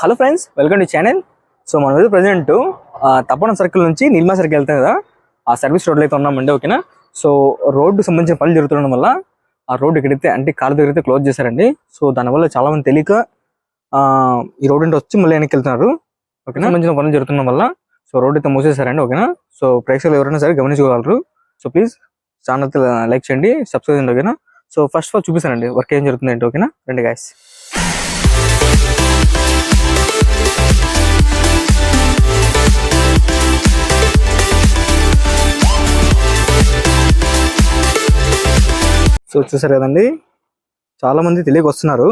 Hello friends welcome to channel. So మనం అయితే present తప్పడం సర్కిల్ నుంచి నిల్మా సర్కిల్ వెళ్తాం కదా. ఆ సర్వీస్ రోడ్లో అయితే ఉన్నామండి ఓకేనా? సో రోడ్డు సంబంధించిన పనులు జరుగుతుండడం వల్ల ఆ రోడ్డు ఎక్కడైతే అంటే కాలు దగ్గర అయితే క్లోజ్ చేశారండి. సో దానివల్ల చాలా మంది తెలియక ఈ రోడ్డు అంటే వచ్చి మళ్ళీ వెనక్కి వెళ్తున్నారు ఓకేనా? సంబంధించిన పనులు జరుగుతుండడం వల్ల. సో రోడ్డు అయితే మూసేశారండి ఓకేనా? సో ప్రేక్షకులు ఎవరైనా సరే గమనించుకోగలరు. సో ప్లీజ్ ఛానల్ లైక్ చేయండి సబ్స్క్రైబ్ చేయండి ఓకేనా? సో ఫస్ట్ ఆఫ్ ఆల్ చూపిస్తానండి వర్క్ ఏం జరుగుతుంది ఏంటి ఓకేనా? రండి గాయస్ సో చూసారు కదండి? చాలామంది తెలియక వస్తున్నారు.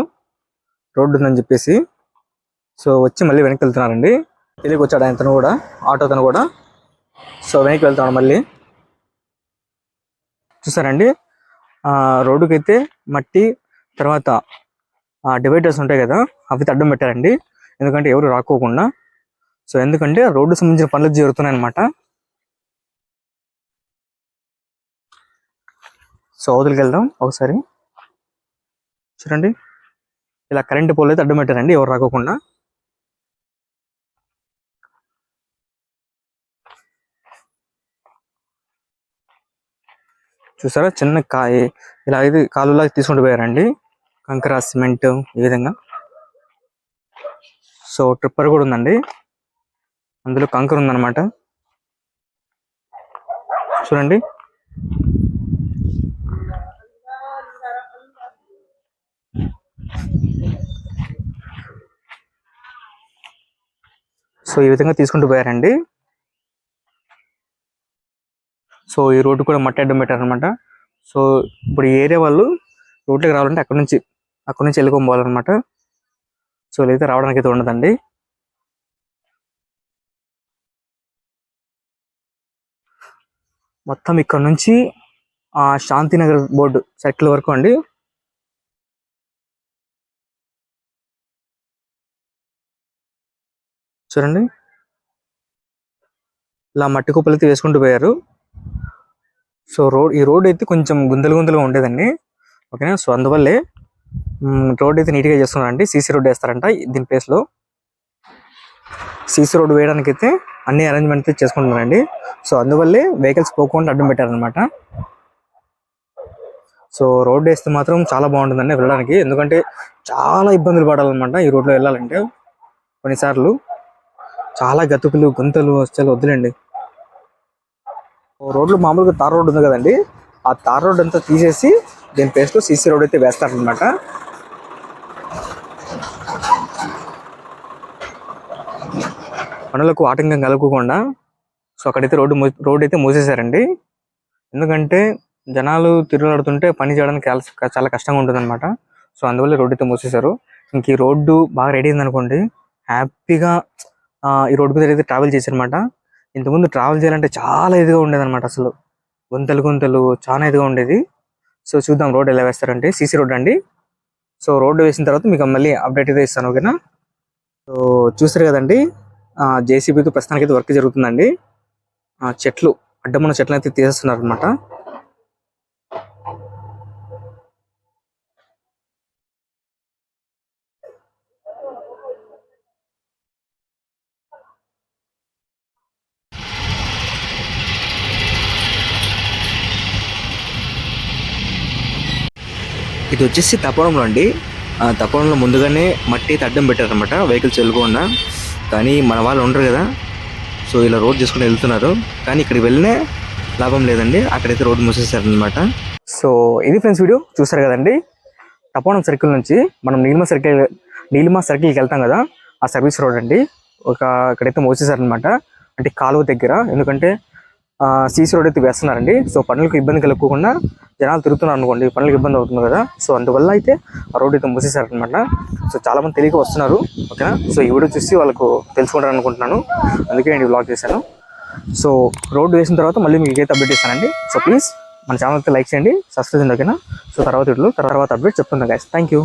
రోడ్డు ఉందని చెప్పేసి. సో వచ్చి మళ్ళీ వెనక్కి వెళ్తున్నారండి. తెలియక వచ్చాడు ఆయన తను కూడా ఆటో తను కూడా. సో వెనక్కి వెళ్తున్నాడు మళ్ళీ. చూసారండి? రోడ్డుకి అయితే మట్టి తర్వాత డివైడర్స్ ఉంటాయి కదా అవి అడ్డం పెట్టారండి. ఎందుకంటే ఎవరు రాకోకుండా. సో ఎందుకంటే రోడ్డు సంబంధించిన పనులు జరుగుతున్నాయి అనమాట సో అవతలికి వెళ్దాం ఒకసారి. చూడండి. ఇలా కరెంట్ పోల్ అయితే అడ్డం పెట్టారండి ఎవరు రాకోకుండా. చూసారా? చిన్న కాయ ఇలా అయితే కాలువలాగా తీసుకుంటూ పోయారండి. కంకర సిమెంట్ ఈ విధంగా. సో ట్రిప్పర్ కూడా ఉందండి. అందులో కంకర ఉందన్నమాట. చూడండి. సో ఈ విధంగా తీసుకుంటూ పోయారండి. సో ఈ రోడ్డు కూడా మట్టి అడ్డం పెట్టారనమాట సో ఇప్పుడు ఈ ఏరియా వాళ్ళు రోడ్లోకి రావాలంటే అక్కడ నుంచి అక్కడ నుంచి వెళ్ళుకొని పోవాలన్నమాట. సో అయితే రావడానికి అయితే ఉండదండి. మొత్తం ఇక్కడ నుంచి ఆ శాంతినగర్ బోర్డు సర్కిల్ వరకు అండి. చూడండి. ఇలా మట్టి కుప్పలు అయితే వేసుకుంటూ పోయారు. సో రోడ్ ఈ రోడ్ అయితే కొంచెం గుంతలు గుంతలుగా ఉండేదండి. ఓకేనా? సో అందువల్లే రోడ్ అయితే నీట్గా చేస్తున్నారండి సీసీ రోడ్ వేస్తారంట దీని ప్లేస్లో. సీసీ రోడ్ వేయడానికి అయితే అన్ని అరేంజ్మెంట్ చేసుకుంటున్నారండి. సో అందువల్లే వెహికల్స్ పోకుండా అడ్డం పెట్టారనమాట సో రోడ్ వేస్తే మాత్రం చాలా బాగుంటుందండి వెళ్ళడానికి. ఎందుకంటే చాలా ఇబ్బందులు పడాలన్నమాట ఈ రోడ్లో వెళ్ళాలంటే. కొన్నిసార్లు చాలా గతుకులు గుంతలు అసలు వద్దులేండి. రోడ్లు మామూలుగా తార్ రోడ్ ఉంది కదండి. ఆ తార్ రోడ్ అంతా తీసేసి దీని ప్లేస్ సీసీ రోడ్ అయితే వేస్తారనమాట పనులకు ఆటంకం కలగకుండా. సో అక్కడైతే రోడ్డు మూ- రోడ్ అయితే మూసేశారండి. ఎందుకంటే జనాలు తిరుగులాడుతుంటే పని చేయడానికి చాలా- చాలా కష్టంగా ఉంటుందన్నమాట. సో అందువల్ల రోడ్డు అయితే మూసేశారు. ఇంక ఈ రోడ్డు బాగా రెడీ అయింది అనుకోండి హ్యాపీగా ఈ రోడ్డు మీద అయితే ట్రావెల్ చేశారనమాట ఇంతకుముందు ట్రావెల్ చేయాలంటే చాలా ఇదిగా ఉండేది అనమాట అసలు. గుంతలు గుంతలు చాలా ఇదిగా ఉండేది. సో చూద్దాం రోడ్ ఎలా వేస్తారంటే సీసీ రోడ్ అండి. సో రోడ్డు వేసిన తర్వాత మీకు మళ్ళీ అప్డేట్ అయితే ఇస్తాను ఓకేనా? సో చూసారు కదండి జేసీబీతో ప్రస్తుతానికి అయితే వర్క్ జరుగుతుందండి. ఆ, చెట్లు అడ్డమున్న చెట్లు అయితే తీసేస్తున్నారు అనమాట ఇది వచ్చేసి తప్పడంలో అండి. ఆ తప్పడంలో ముందుగానే మట్టి తడ్డం అడ్డం పెట్టారనమాట వెహికల్స్ వెళ్ళకుండా కానీ మన వాళ్ళు ఉండరు కదా. సో ఇలా రోడ్ చేసుకుని వెళ్తున్నారు. కానీ ఇక్కడికి వెళ్ళినే లాభం లేదండి. అక్కడైతే రోడ్ మూసేసారనమాట సో ఇది ఫ్రెండ్స్ వీడియో. చూసారు కదండి? తప్పడం సర్కిల్ నుంచి మనం నీలిమా సర్కిల్ నీలిమా సర్కిల్కి వెళ్తాం కదా. ఆ సర్వీస్ రోడ్ అండి. ఒక అక్కడైతే మూసేశారనమాట అంటే కాలువ దగ్గర. ఎందుకంటే సీసీ రోడ్ అయితే వేస్తున్నారండి. సో పనులకు ఇబ్బంది కలగకుండా జనాలు తిరుగుతున్నారు అనుకోండి. పనులకు ఇబ్బంది అవుతుంది కదా. సో అందువల్ల అయితే ఆ రోడ్ అయితే మూసేశారనమాట సో చాలామంది తెలియక వస్తున్నారు. ఓకేనా? సో ఈ వీడియో చూసి వాళ్ళకు తెలుసుకుంటారు అనుకుంటున్నాను. అందుకే నేను బ్లాగ్ చేశాను. సో రోడ్ వేసిన తర్వాత మళ్ళీ మీకు అయితే అప్డేట్ ఇస్తానండి సో ప్లీజ్ మన ఛానల్ అయితే లైక్ చేయండి. సబ్స్క్రైబ్ చేయండి ఓకేనా? సో తర్వాత వీడియోలో తర్వాత అప్డేట్ చెప్తాను గాయస్ థ్యాంక్ యూ